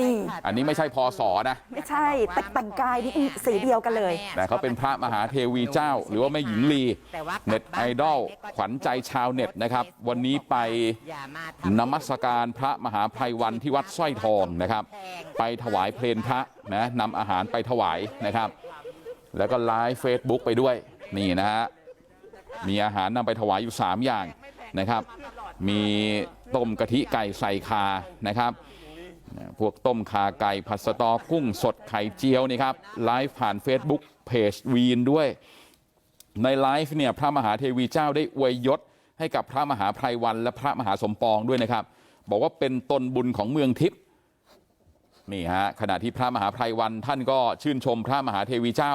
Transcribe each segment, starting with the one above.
นี่อันนี้ไม่ใช่พศนะไม่ใช่แต่แต่งกายนี่สีเดียวกันเลยแต่เขาเป็นพระมหาเทวีเจ้าหรือว่าแม่หญิงลีเน็ตไอดอลขวัญใจชาวเน็ตนะครับวันนี้ไปนมัสการพระมหาภัยวันที่วัดสร้อยทองนะครับ ไปถวายเพลนพระนะนำอาหารไปถวายนะครับ แล้วก็ไลฟ์เฟซบุ๊กไปด้วยนี่นะฮะมีอาหารนำไปถวายอยู่ 3 อย่างนะครับ มีต้มกะทิไก่ใส่คานะครับ พวกต้มคาไก่ผัดสะตอกุ้งสดไข่เจียวนี่ครับไลฟ์ผ่าน Facebook เพจวีนด้วยในไลฟ์เนี่ยพระมหาเทวีเจ้าได้อวยยศให้กับพระมหาไพรวันและพระมหาสมปองด้วยนะครับ บอกว่าเป็นตนบุญของเมืองทิพย์นี่ฮะขณะที่พระมหาไพรวันท่านก็ชื่นชมพระมหาเทวีเจ้า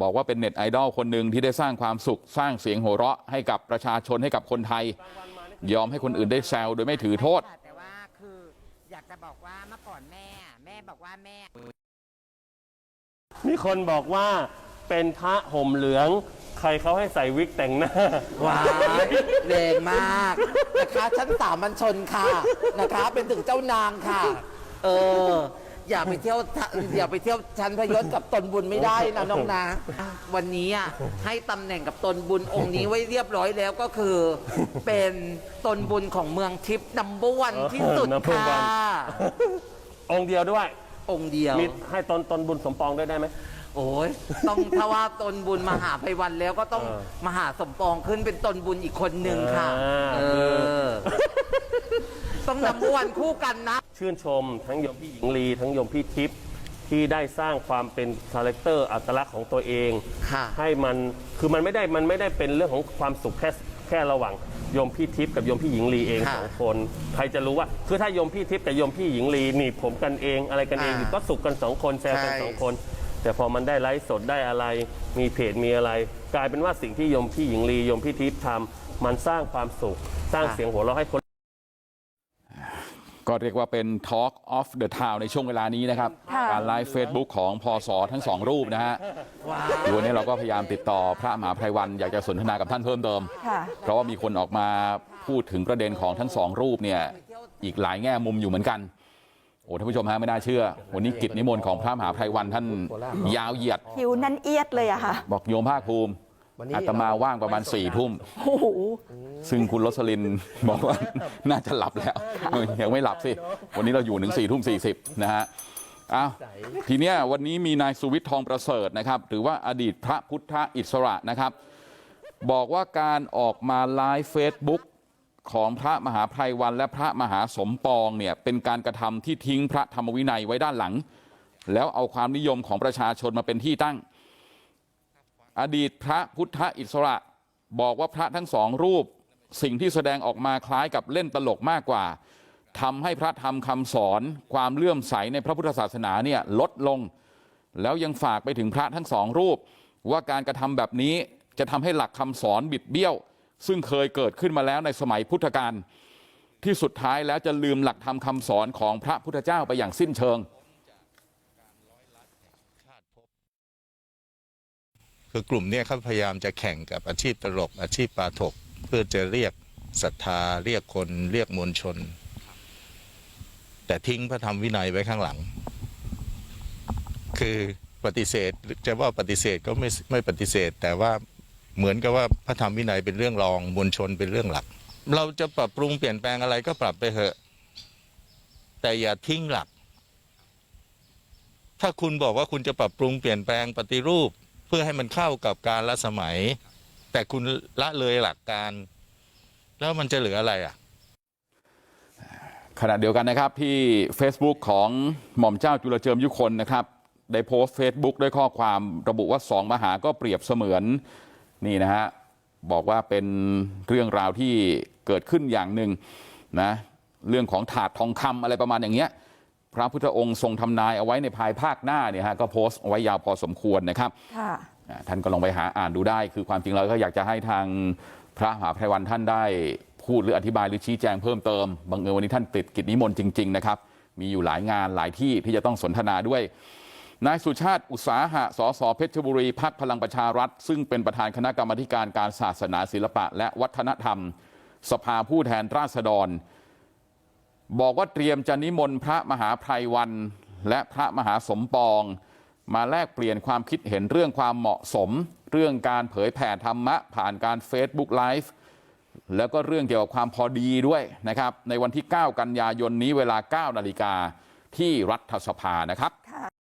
บอกว่าเป็นเน็ตไอดอลคนหนึ่งที่ได้สร้างความสุข สร้างเสียงโห่เราะให้กับประชาชนให้กับคนไทย ยอมให้คนอื่นได้แซวโดยไม่ถือโทษ แต่ว่าคืออยาก จะบอกว่าเมื่อก่อนแม่อะแม่บอกว่าแม่ มีคนบอกว่าเป็นพระห่มเหลือง ใครเขาให้ใส่วิกแต่งหน้า ว้ายแรงมากนะคะชั้นสามัญชนค่ะนะคะ เป็นถึงเจ้านางค่ะ เออ อย่าไปเที่ยวทะอย่าไปเที่ยวชั้นพยศกับตนบุญไม่ได้นะน้องนะวันนี้อะให้ตำแหน่งกับตนบุญองค์นี้ไว้เรียบร้อยแล้วก็คือ เป็นตนบุญของเมืองทิพย์นัมเบอร์วันที่สุด number ค่ะ one องค์เดียวด้วย องค์เดียว มีให้ตนตนบุญสมปองด้วยได้ไหม โอ้ยต้องถ้าว่าตนบุญมหาภัยวันแล้วก็ต้องเออมหาสมปองขึ้นเป็นตนบุญอีกคนหนึ่งค่ะ อ่า เออ ต้องนำวันคู่กันนะ ชื่นชมทั้งโยมพี่หญิงลี ทั้งโยมพี่ทิพย์ที่ได้สร้างความเป็นคาแรคเตอร์อัตลักษณ์ของตัวเอง ค่ะให้มันคือมันไม่ได้มันไม่ได้เป็นเรื่องของความสุขแค่แค่ระหว่างโยมพี่ทิพย์กับโยมพี่หญิงลีเองค่ะสองคนใครจะรู้ว่าคือถ้าโยมพี่ทิพย์กับโยมพี่หญิงลีหนีบผมกันเองอะไรกันเองอ่าก็สุขกันสองคนแซวกันใช่ สองคน แต่พอมันได้ไลฟ์สดได้อะไร มีเพจมีอะไร กลายเป็นว่าสิ่งที่โยมพี่หญิงลีโยมพี่ทิพย์ทำมันสร้างความสุข สร้างเสียงหัวเราะให้คน ก็เรียกว่าเป็น Talk of the Town ในช่วงเวลานี้นะครับค่ะการไลฟ์เฟซบุ๊กของพศทั้งสองรูปนะฮะคือวันนี้เราก็พยายามติดต่อพระมหาไพรวันอยากจะสนทนากับท่านเพิ่มเติมค่ะเพราะว่ามีคนออกมาพูดถึงประเด็นของทั้งสองรูปเนี่ยอีกหลายแง่มุมอยู่เหมือนกันโอ้ท่านผู้ชมฮะไม่น่าเชื่อ วันนี้กิจนิมนต์ของพระมหาไพรวันท่านยาวเหยียดคิวแนั่นเอียดเลยอะค่ะบอกโยมภาคภูมิ อาตมาว่างประมาณสี่ทุ่มโอ้โหซึ่งคุณรสลินบอกว่าน่าจะหลับแล้วเออยังไม่หลับสิ วันนี้เราอยู่ถึงสี่ทุ่มสี่สิบนะฮะอ้าวทีเนี้ยวันนี้มีนายสุวิทย์ทองประเสริฐนะครับ หรือว่าอดีตพระพุทธอิสระนะครับ บอกว่าการออกมาไลฟ์เฟซบุ๊กของพระมหาไพรวันและพระมหาสมปองเนี่ยเป็นการกระทำที่ทิ้งพระธรรมวินัยไว้ด้านหลัง แล้วเอาความนิยมของประชาชนมาเป็นที่ตั้ง อดีตพระพุทธอิสระบอกว่าพระทั้งสองรูปสิ่งที่แสดงออกมาคล้ายกับเล่นตลกมากกว่าทำให้พระธรรมคำสอนความเลื่อมใสในพระพุทธศาสนาเนี่ยลดลงแล้วยังฝากไปถึงพระทั้งสองรูป ว่าการกระทำแบบนี้จะทำให้หลักคำสอนบิดเบี้ยว ซึ่งเคยเกิดขึ้นมาแล้วในสมัยพุทธกาลที่สุดท้ายแล้วจะลืมหลักธรรมคำสอนของพระพุทธเจ้าไปอย่างสิ้นเชิง คือกลุ่มเนี้เขาพยายามจะแข่งกับอาชีพตลกอาชีพปาถก เพื่อจะเรียกศรัทธาเรียกคนเรียกมวลชน แต่ทิ้งพระธรรมวินัยไว้ข้างหลัง คือปฏิเสธจะว่าปฏิเสธก็ไม่ไม่ปฏิเสธ แต่ว่าเหมือนกับว่าพระธรรมวินัยเป็นเรื่องรองมวลชนเป็นเรื่องหลัก เราจะปรับปรุงเปลี่ยนแปลงอะไรก็ปรับไปเถอะ แต่อย่าทิ้งหลัก ถ้าคุณบอกว่าคุณจะปรับปรุงเปลี่ยนแปลงปฏิรูป พื่อให้มันเข้ากับการละสมัย แต่คุณละเลยหลักการ แล้วมันจะเหลืออะไรอะขณะเดียวกันนะครับที่ Facebook ของหม่อมเจ้าจุลเจิมยุคนนะครับได้โพสต์ Facebook ด้วยข้อความระบุว่าสองมหาก็เปรียบเสมือนนี่นะฮะบอกว่าเป็นเรื่องราวที่เกิดขึ้นอย่างหนึ่งนะเรื่องของถาดทองคำอะไรประมาณอย่างเงี้ย พระพุทธองค์ทรงทำนายเอาไว้ในภายภาคหน้าเนี่ยฮะก็โพสต์เอาไว้ยาวพอสมควรนะครับค่ะอ่าท่านก็ลองไปหาอ่านดูได้คือความจริงเราก็อยากจะให้ทางพระมหาไพรวันท่านได้พูดหรืออธิบายหรือชี้แจงเพิ่มเติมบังเอิญวันนี้ท่านติดกิจนิมนต์จริงๆนะครับมีอยู่หลายงานหลายที่ที่จะต้องสนทนาด้วยนายสุชาติอุตสาหะสสเพชรบุรีพักพลังประชารัฐ ซึ่งเป็นประธานคณะกรรมาธิการการศาสนาศิลปะ และวัฒนธรรม สภาผู้แทนราษฎร บอกว่าเตรียมจะนิมนต์พระมหาไพรวันและพระมหาสมปองมาแลกเปลี่ยนความคิดเห็นเรื่องความเหมาะสมเรื่องการเผยแผ่ธรรมะผ่านการเฟซบุ๊กไลฟ์แล้วก็เรื่องเกี่ยวกับความพอดีด้วยนะครับในวันที่ 9 กันยายนนี้เวลา 9 นาฬิกาที่รัฐสภานะครับ